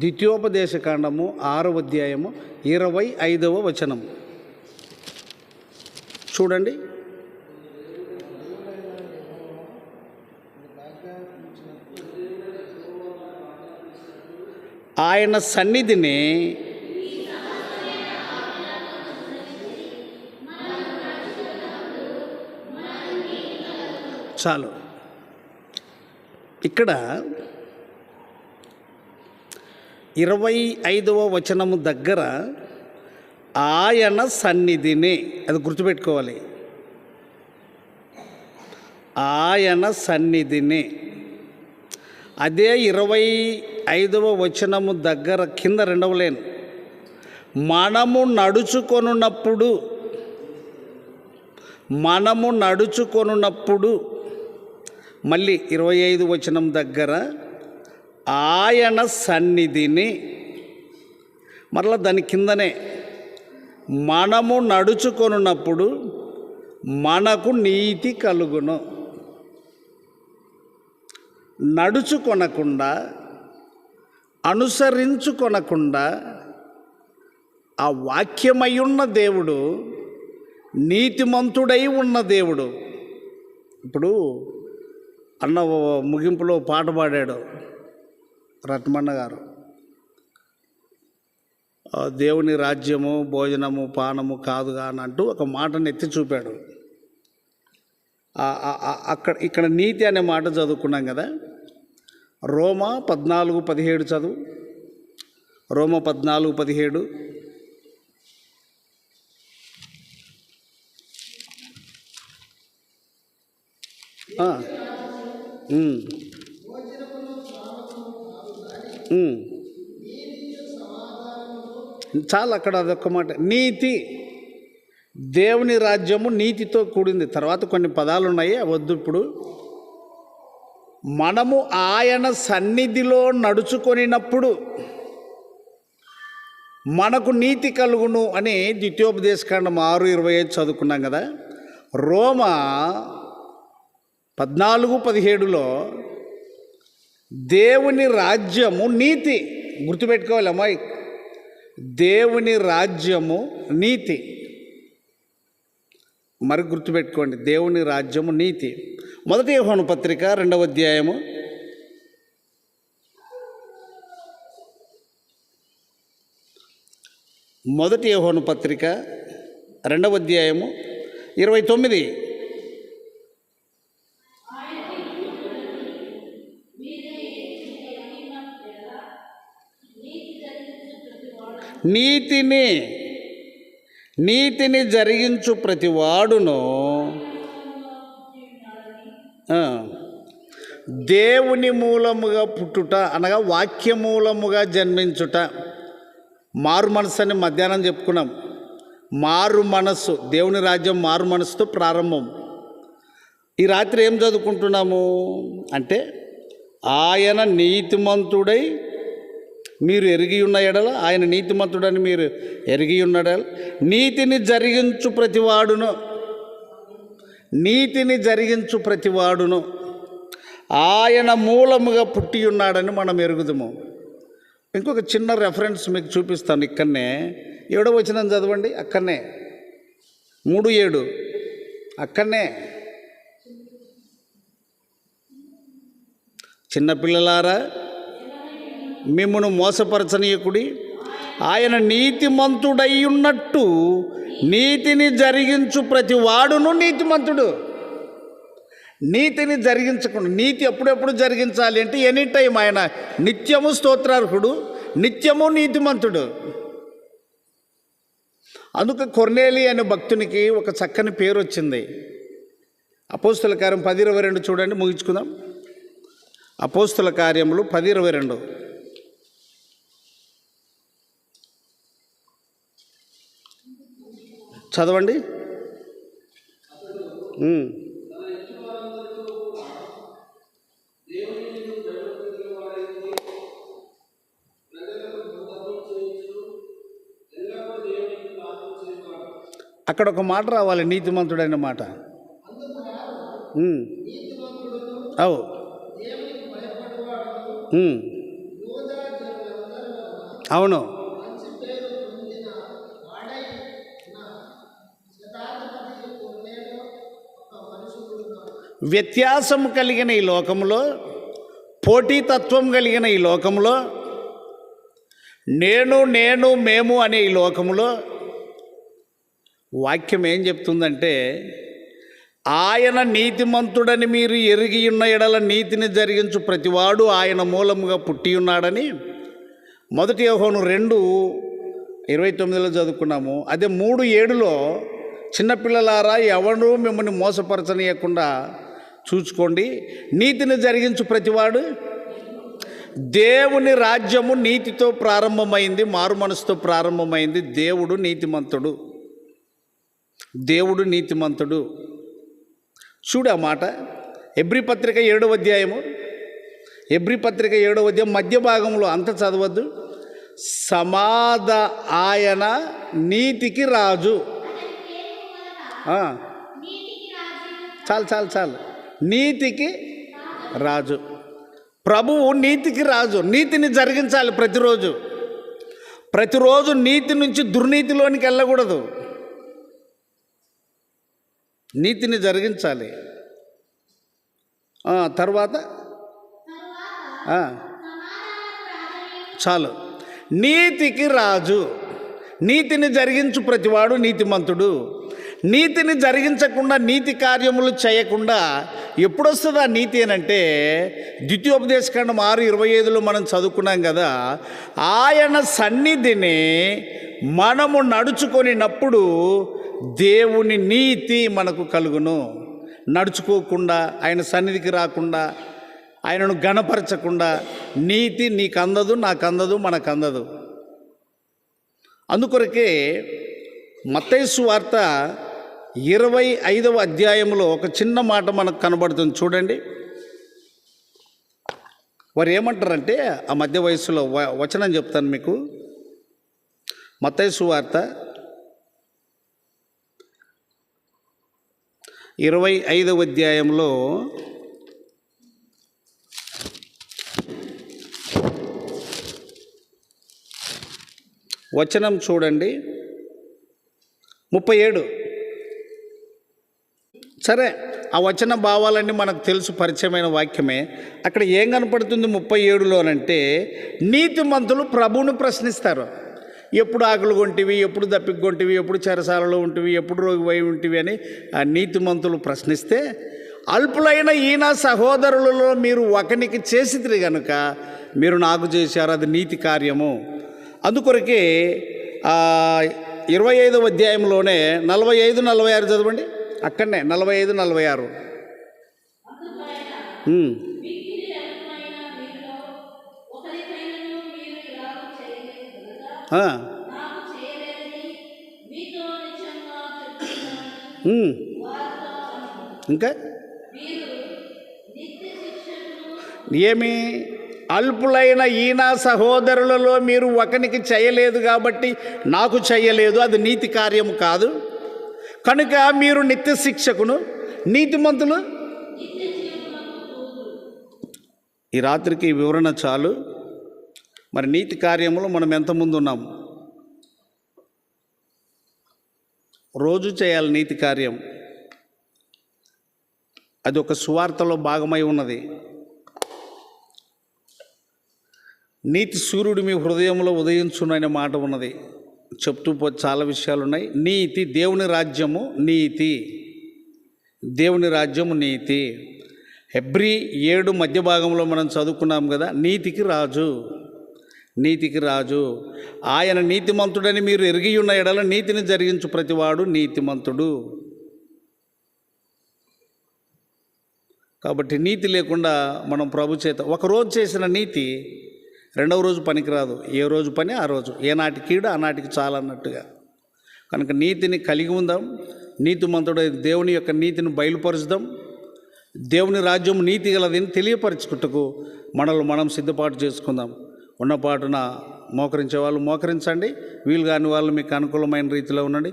ద్వితీయోపదేశకాండము ఆరవ అధ్యాయము ఇరవై ఐదవ వచనం చూడండి. ఆయన సన్నిధిని చాలు. ఇక్కడ ఇరవై ఐదవ వచనము దగ్గర ఆయన సన్నిధిని అది గుర్తుపెట్టుకోవాలి. ఆయన సన్నిధిని. అదే ఇరవై ఐదవ వచనము దగ్గర కింద రెండవ లేను. మనము నడుచుకొనున్నప్పుడు మనము నడుచుకొనున్నప్పుడు మళ్ళీ ఇరవై ఐదు వచనం దగ్గర ఆయన సన్నిధిని మరలా దాని కిందనే మనము నడుచుకొనున్నప్పుడు మనకు నీతి కలుగును. నడుచుకొనకుండా అనుసరించుకొనకుండా ఆ వాక్యమయ్యున్న దేవుడు నీతిమంతుడై ఉన్న దేవుడు. ఇప్పుడు అన్న ముగింపులో పాట పాడాడు. రత్మన్న గారు. దేవుని రాజ్యము భోజనము పానము కాదుగా అని అంటూ ఒక మాటను ఎత్తి చూపాడు. అక్కడ ఇక్కడ నీతి అనే మాట చదువుకున్నాం కదా. రోమా పద్నాలుగు పదిహేడు చదువు. రోమ పద్నాలుగు పదిహేడు. ఆ. చాలా చాలు అక్కడ అదొక మాట. నీతి దేవుని రాజ్యము నీతితో కూడింది. తర్వాత కొన్ని పదాలు ఉన్నాయి వద్దు ఇప్పుడు. మనము ఆయన సన్నిధిలో నడుచుకొనినప్పుడు మనకు నీతి కలుగును అని ద్వితీయోపదేశకాండం ఆరు ఇరవై ఐదు చదువుకున్నాం కదా. రోమ పద్నాలుగు పదిహేడులో దేవుని రాజ్యము నీతి. గుర్తుపెట్టుకోవాలి అమ్మాయి. దేవుని రాజ్యము నీతి. మరి గుర్తుపెట్టుకోండి. దేవుని రాజ్యము నీతి. మొదటి యోహాను పత్రిక రెండవ అధ్యాయము. మొదటి యోహాను పత్రిక రెండవ అధ్యాయము ఇరవై తొమ్మిది. నీతిని నీతిని జరిగించు ప్రతివాడును. దేవుని మూలముగా పుట్టుట అనగా వాక్య మూలముగా జన్మించుట. మారు మనసు అని మధ్యాహ్నం చెప్పుకున్నాం. మారు మనస్సు దేవుని రాజ్యం మారు మనసుతో ప్రారంభం. ఈ రాత్రి ఏం చదువుకుంటున్నాము? అంటే ఆయన నీతిమంతుడై మీరు ఎరిగి ఉన్న ఎడల ఆయన నీతిమంతుడని మీరు ఎరిగి ఉన్న ఎడల నీతిని జరిగించు ప్రతివాడును. నీతిని జరిగించు ప్రతివాడును. ఆయన మూలముగా పుట్టి ఉన్నాడని మనం ఎరుగుదము. ఇంకొక చిన్న రెఫరెన్స్ మీకు చూపిస్తాను ఇక్కడనే. ఏడో వచ్చిన చదవండి? అక్కడనే. మూడు ఏడు. అక్కడనే. చిన్నపిల్లలారా మిమ్మను మోసపరచనీయకుడి. ఆయన నీతిమంతుడై ఉన్నట్టు నీతిని జరిగించు ప్రతి వాడును నీతిమంతుడు. నీతిని జరిగించకుండా నీతి ఎప్పుడెప్పుడు జరిగించాలి అంటే ఎనీ టైం ఆయన నిత్యము స్తోత్రార్హుడు నిత్యము నీతిమంతుడు. అందుక కొర్నేలి అనే భక్తునికి ఒక చక్కని పేరు వచ్చింది అపోస్తుల కార్యం పది ఇరవై రెండు చూడండి ముగించుకుందాం. అపోస్తుల కార్యములు పది ఇరవై రెండు. చదవండి. అక్కడ ఒక మాట రావాలి నీతిమంతుడైన మాట. అవు. అవును. వ్యత్యాసం కలిగిన ఈ లోకంలో పోటీతత్వం కలిగిన ఈ లోకంలో నేను నేను మేము అనే ఈ లోకంలో వాక్యం ఏం చెప్తుందంటే ఆయన నీతిమంతుడని మీరు ఎరిగి ఉన్న ఎడల నీతిని జరిగించు ప్రతివాడు ఆయన మూలముగా పుట్టి ఉన్నాడని మొదటి యోహోను రెండు ఇరవై తొమ్మిదిలో చదువుకున్నాము. అదే మూడు ఏడులో చిన్నపిల్లలారా ఎవరు మిమ్మల్ని మోసపరచనీయకుండా చూసుకోండి నీతిని జరిగించు ప్రతివాడు. దేవుని రాజ్యము నీతితో ప్రారంభమైంది మారు మనసుతో ప్రారంభమైంది. దేవుడు నీతిమంతుడు. దేవుడు నీతిమంతుడు. చూడు ఆ మాట. ఎబ్రి పత్రిక ఏడవ అధ్యాయము. ఎబ్రి పత్రిక ఏడవ అధ్యాయం మధ్య భాగంలో అంత చదవద్దు. సమాధ ఆయన నీతికి రాజు. చాలు చాలు చాలు. నీతికి రాజు. ప్రభువు నీతికి రాజు. నీతిని జరిగించాలి ప్రతిరోజు. ప్రతిరోజు నీతి నుంచి దుర్నీతిలోనికి వెళ్ళకూడదు. నీతిని జరిగించాలి. తర్వాత? చాలు. నీతికి రాజు. నీతిని జరిగించు ప్రతివాడు నీతిమంతుడు. నీతిని జరిగించకుండా నీతి కార్యములు చేయకుండా ఎప్పుడొస్తుంది ఆ నీతి అని అంటే ద్వితీయోపదేశకాండం ఆరు ఇరవై ఐదులో మనం చదువుకున్నాం కదా ఆయన సన్నిధిని మనము నడుచుకొనినప్పుడు దేవుని నీతి మనకు కలుగును. నడుచుకోకుండా ఆయన సన్నిధికి రాకుండా ఆయనను గణపరచకుండా నీతి నీకు అందదు నాకు అందదు మనకు అందదు అందుకొరకే మత్తైసు వార్త ఇరవై ఐదవ అధ్యాయంలో ఒక చిన్న మాట మనకు కనబడుతుంది. చూడండి. వారు ఏమంటారంటే ఆ మధ్య వయసులో వ- వచనం చెప్తాను మీకు. మత్తైసు వార్త ఇరవై ఐదవ అధ్యాయంలో వచనం చూడండి. ముప్పై ఏడు. సరే ఆ వచన భావాలన్నీ మనకు తెలుసు పరిచయమైన వాక్యమే. అక్కడ ఏం కనపడుతుంది ముప్పై ఏడులోనంటే నీతిమంతులు ప్రభువును ప్రశ్నిస్తారు. ఎప్పుడు ఆకులు కొంటివి ఎప్పుడు దప్పిక కొంటివి ఎప్పుడు చెరసాలలో ఉంటివి ఎప్పుడు రోగిపోయి ఉంటివి అని ఆ నీతిమంతులు ప్రశ్నిస్తే అల్పులైన ఈయన సహోదరులలో మీరు ఒకనికి చేసిద్రి గనుక మీరు నాకు చేశారు అది నీతి కార్యము. అందుకొరకే ఇరవై ఐదవ అధ్యాయంలోనే నలభై ఐదు నలభై ఆరు చదవండి. అక్కడనే నలభై ఐదు నలభై ఆరు ఇంకా? ఏమి? అల్పులైన ఈయన సహోదరులలో మీరు ఒకనికి చేయలేదు కాబట్టి నాకు చేయలేదు. అది నీతి కార్యము కాదు. కనుక మీరు నిత్య శిక్షకును నీతిమంతులు. ఈ రాత్రికి వివరణ చాలు. మరి నీతి కార్యములు మనం ఎంత ముందు ఉన్నాం? రోజు చేయాలి నీతి కార్యం. అది ఒక సువార్తలో భాగమై ఉన్నది. నీతి సూర్యుడు మీ హృదయంలో ఉదయించుననే మాట ఉన్నది. చెప్తూ పో చాలా విషయాలు ఉన్నాయి నీతి దేవుని రాజ్యము నీతి. దేవుని రాజ్యము నీతి. ఎబ్రి ఏడు మధ్య భాగంలో మనం చదువుకున్నాం కదా నీతికి రాజు. నీతికి రాజు. ఆయన నీతిమంతుడని మీరు ఎరిగి ఉన్న ఎడల నీతిని జరిగించు ప్రతివాడు నీతిమంతుడు. కాబట్టి నీతి లేకుండా మనం ప్రభు చేత ఒక రోజు చేసిన నీతి రెండవ రోజు పనికిరాదు. ఏ రోజు పని ఆ రోజు. ఏనాటి కీడు ఆనాటికి చాలన్నట్టుగా కనుక నీతిని కలిగి ఉందాం. నీతిమంతుడై దేవుని యొక్క నీతిని బయలుపరుచుదాం దేవుని రాజ్యం నీతి గలదని తెలియపరచుకుంటకు మనల్ని మనం సిద్ధపాటు చేసుకుందాం. ఉన్నపాటున మోకరించే వాళ్ళు మోకరించండి. వీలు కాని వాళ్ళు మీకు అనుకూలమైన రీతిలో ఉండండి.